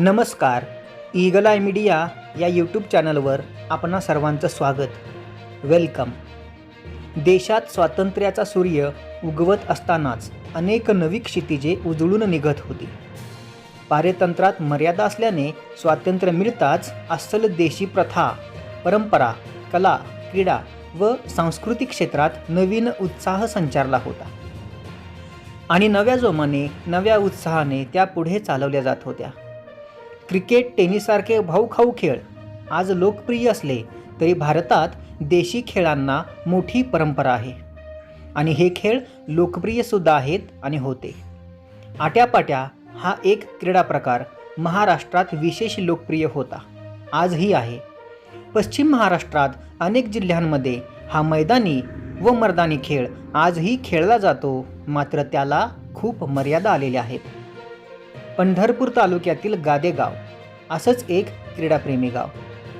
नमस्कार eagle I media या YouTube चॅनलवर आपणा सर्वांचं स्वागत. वेलकम. देशात स्वातंत्र्याचा सूर्य उगवत असतानाच अनेक नवी क्षितिजे उजळून निघत होती. पारेतंत्रात मर्यादा असल्याने स्वातंत्र्य मिळताच अस्सल देशी प्रथा परंपरा कला क्रीडा व सांस्कृतिक क्षेत्रात नवीन उत्साह संचारला होता. आणि नव्या जोमाने नव्या उत्साहाने त्या पुढे चालवल्या जात होत्या. क्रिकेट टेनिससारखे भाऊखाऊ खेळ आज लोकप्रिय असले तरी भारतात देशी खेळांना मोठी परंपरा आहे. आणि हे खेळ लोकप्रियसुद्धा आहेत आणि होते. आट्यापाट्या हा एक क्रीडा प्रकार महाराष्ट्रात विशेष लोकप्रिय होता. आजही आहे. पश्चिम महाराष्ट्रात अनेक जिल्ह्यांमध्ये हा मैदानी व मर्दानी खेळ आजही खेळला जातो मात्र त्याला खूप मर्यादा आलेल्या आहेत. पंढरपूर तालुक्यातील गादेगाव असंच एक क्रीडाप्रेमी गाव.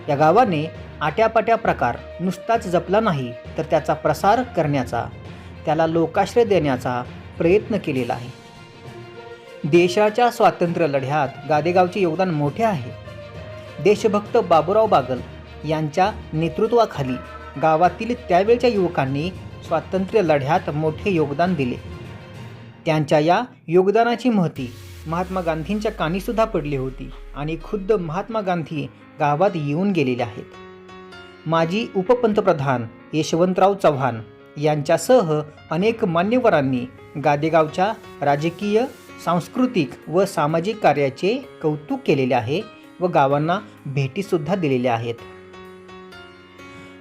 या गावाने आट्यापाट्या प्रकार नुसताच जपला नाही तर त्याचा प्रसार करण्याचा त्याला लोकाश्रय देण्याचा प्रयत्न केलेला आहे. देशाच्या स्वातंत्र्य लढ्यात गादेगावचे योगदान मोठे आहे. देशभक्त बाबूराव बागल यांच्या नेतृत्वाखाली गावातील त्यावेळच्या युवकांनी स्वातंत्र्य लढ्यात मोठे योगदान दिले. त्यांच्या या योगदानाची महती महात्मा गांधींच्या कानीसुद्धा पडली होती आणि खुद्द महात्मा गांधी गावात येऊन गेलेले आहेत. माजी उपपंतप्रधान यशवंतराव चव्हाण यांच्यासह अनेक मान्यवरांनी गादेगावच्या राजकीय सांस्कृतिक व सामाजिक कार्याचे कौतुक केलेले आहे व गावांना भेटीसुद्धा दिलेल्या आहेत.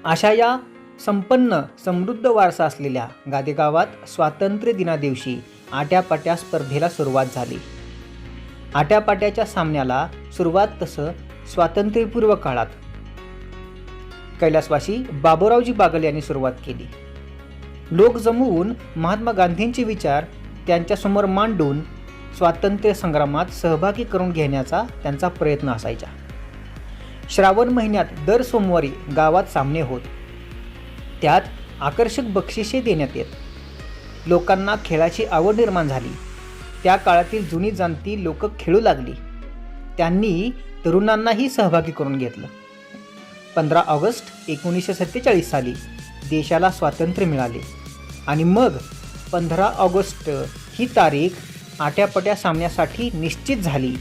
अशा या संपन्न समृद्ध वारसा असलेल्या गादेगावात स्वातंत्र्य दिनादिवशी आट्यापाट्या स्पर्धेला सुरुवात झाली. आट्यापाट्याच्या सामन्याला सुरुवात तसं स्वातंत्र्यपूर्व काळात. कैलासवासी बाबूरावजी बागल यांनी सुरुवात केली. लोक जमवून महात्मा गांधींचे विचार त्यांच्यासमोर मांडून स्वातंत्र्य संग्रामात सहभागी करून घेण्याचा त्यांचा प्रयत्न असायचा. श्रावण महिन्यात दर सोमवारी गावात सामने होत. त्यात आकर्षक बक्षिसे देण्यात येत. लोकांना खेळाची आवड निर्माण झाली. त्या काळातील जुनी जाणती लोक खेळू लागली. त्यांनी तरुणांनाही सहभागी करून घेतलं. पंधरा ऑगस्ट एकोणीसशे सत्तेचाळीस साली देशाला स्वातंत्र्य मिळाले. आणि मग पंधरा ऑगस्ट ही तारीख आट्यापट्या सामन्यासाठी निश्चित झाली.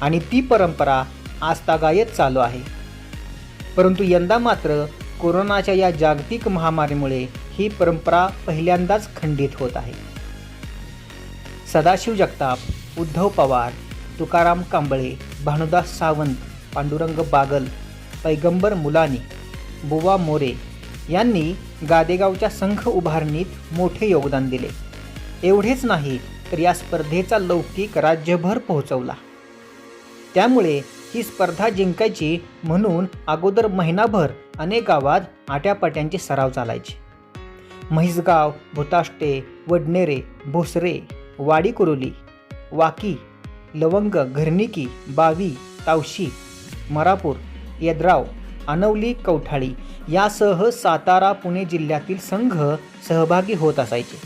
आणि ती परंपरा आजतागायत चालू आहे. परंतु यंदा मात्र कोरोनाच्या या जागतिक महामारीमुळे ही परंपरा पहिल्यांदाच खंडित होत आहे. सदाशिव जगताप उद्धव पवार तुकाराम कांबळे भानुदास सावंत पांडुरंग बागल पैगंबर मुलानी बुवा मोरे यांनी गादेगावच्या संघ उभारणीत मोठे योगदान दिले. एवढेच नाही तर या स्पर्धेचा लौकिक राज्यभर पोहोचवला. त्यामुळे ही स्पर्धा जिंकायची म्हणून अगोदर महिनाभर अनेक गावात आट्यापाट्यांचे सराव चालायचे. म्हैसगाव भुताष्टे वडनेरे भोसरे वाडी कुरोली वाकी लवंग घरनिकी बावी तावशी मरापूर यद्राव अनवली कवठाळी यासह सातारा पुणे जिल्ह्यातील संघ सहभागी होत असायचे.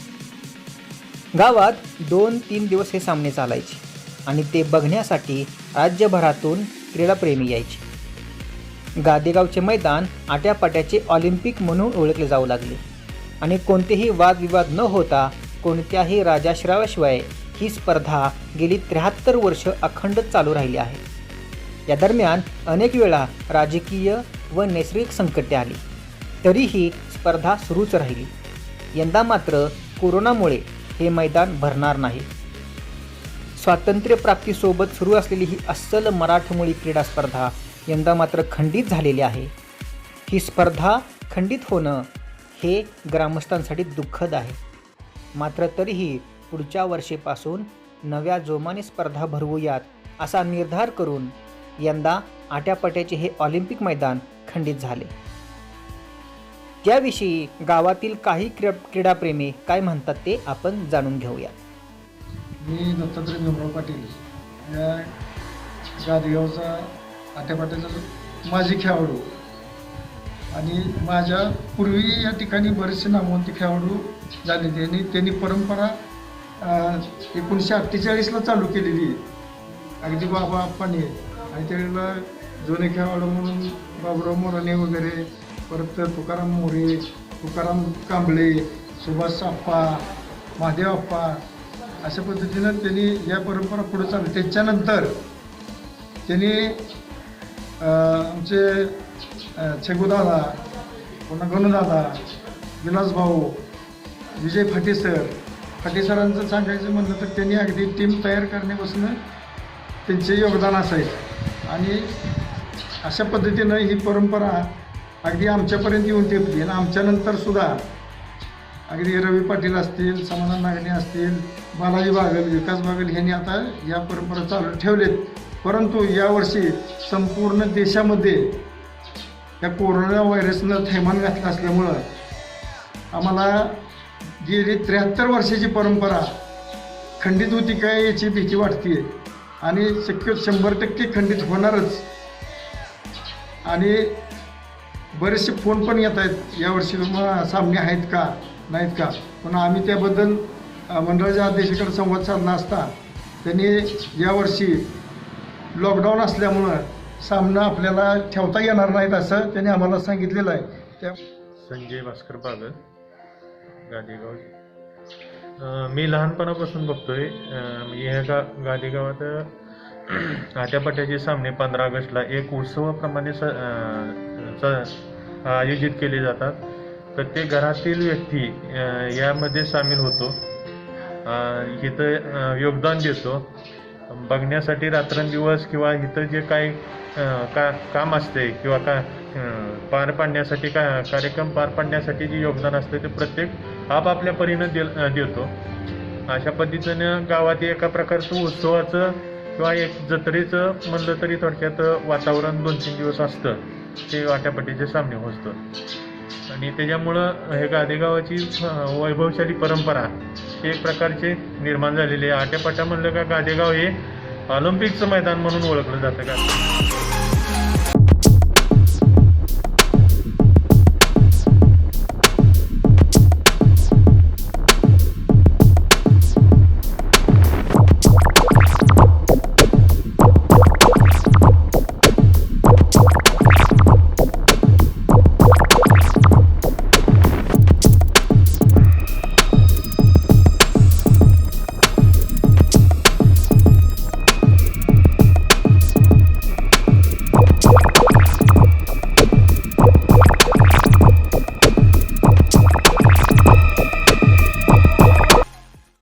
गावात दोन तीन दिवस हे सामने चालायचे आणि ते बघण्यासाठी राज्यभरातून क्रीडाप्रेमी यायचे. गादेगावचे मैदान आट्यापाट्याचे ऑलिम्पिक म्हणून ओळखले जाऊ लागले आणि कोणतेही वादविवाद न होता कोणत्याही राजाश्रयाशिवाय ही स्पर्धा गेली त्र्याहत्तर वर्ष अखंड चालू राहिली आहे. या दरम्यान अनेक वेळा राजकीय व नैसर्गिक संकटे आली. तरीही स्पर्धा सुरूच राहिली. यंदा मात्र कोरोनामुळे हे मैदान भरणार नाही. स्वातंत्र्यप्राप्तीसोबत सुरू असलेली ही अस्सल मराठमोळी क्रीडा स्पर्धा यंदा मात्र खंडित झालेली आहे. ही स्पर्धा खंडित होणं हे ग्रामस्थांसाठी दुःखद आहे. मात्र तरीही पुढच्या वर्षीपासून नव्या जोमाने स्पर्धा भरवूयात असा निर्धार करून यंदा आट्यापाट्याचे हे ऑलिम्पिक मैदान खंडित झाले. त्याविषयी गावातील काही क्रीडा क्रीडाप्रेमी काय म्हणतात ते आपण जाणून घेऊया मी दत्तात्रय भीमराव पाटील. या गादगावचा आट्यापाट्याचा माजी खेळाडू आणि माझ्या पूर्वी या ठिकाणी बरेचसे नामवंत खेळाडू झाले त्यांनी त्यांनी परंपरा एकोणीसशे अठ्ठेचाळीसला चालू केलेली आहे. अगदी बाबा आप्पाने. आणि त्यावेळेला जुने खेळाडू म्हणून बाबुराव मोराणे वगैरे परत तुकाराम मोरे तुकाराम कांबळे सुभाष आप्पा महादेव आप्पा अशा पद्धतीनं त्यांनी या परंपरा पुढे चालू त्याच्यानंतर त्यांनी आमचे छगुदादा पुन्हा गणदादा विलास भाऊ विजय फाटे सर. सरांचं सांगायचं म्हणलं तर त्यांनी अगदी टीम तयार करण्यापासून त्यांचे योगदान असायचं. आणि अशा पद्धतीनं ही परंपरा अगदी आमच्यापर्यंत येऊन टेपली. आणि आमच्यानंतर सुद्धा अगदी रवी पाटील असतील समाधान नागणे असतील बालाजी बागल विकास बागल यांनी आता या परंपरा चालू ठेवलेत. परंतु यावर्षी संपूर्ण देशामध्ये त्या कोरोना व्हायरसनं थैमान घातलं असल्यामुळं आम्हाला गेली त्र्याहत्तर वर्षाची परंपरा खंडित होती काय याची भीती वाटते आणि शक्य शंभर टक्के खंडित होणारच. आणि बरेचसे फोन पण येत आहेत. यावर्षी तुम्हाला सामने आहेत का? नाहीत का? पण आम्ही त्याबद्दल मंडळाच्या अध्यक्षाकडे संवाद साधला असता. त्यांनी यावर्षी लॉकडाऊन असल्यामुळं सामना आपल्याला ठेवता येणार नाहीत असं त्यांनी आम्हाला सांगितलेलं आहे. त्या संजय भास्कर बागल गादेगाव. मी लहानपणापासून बघतोय म्हणजे ह्या गा गादेगावात अं, आट्यापाट्याचे सामने पंधरा ऑगस्टला एक उत्सवाप्रमाणे स आयोजित केले जातात. प्रत्येक घरातील व्यक्ती यामध्ये सामील होतो. इथं योगदान देतो. बघण्यासाठी रात्रंदिवस किंवा इथं जे काही का काम असते किंवा का पार पाडण्यासाठी का कार्यक्रम पार पाडण्यासाठी जे योगदान असते ते प्रत्येक आपापल्या परीनं दे देतो. अशा पद्धतीनं गावात एका प्रकारचं उत्सवाचं किंवा एक जत्रेचं म्हणलं तरी थोडक्यात वातावरण दोन तीन दिवस असतं. ते वाट्यापट्टीचे सामने होतं. आणि त्याच्यामुळं हे गादेगावाची वैभवशाली परंपरा हे एक प्रकारचे निर्माण झालेले आहे. आट्यापाट्या म्हणलं का गादेगाव हे ऑलिम्पिकचं मैदान म्हणून ओळखलं जातं का?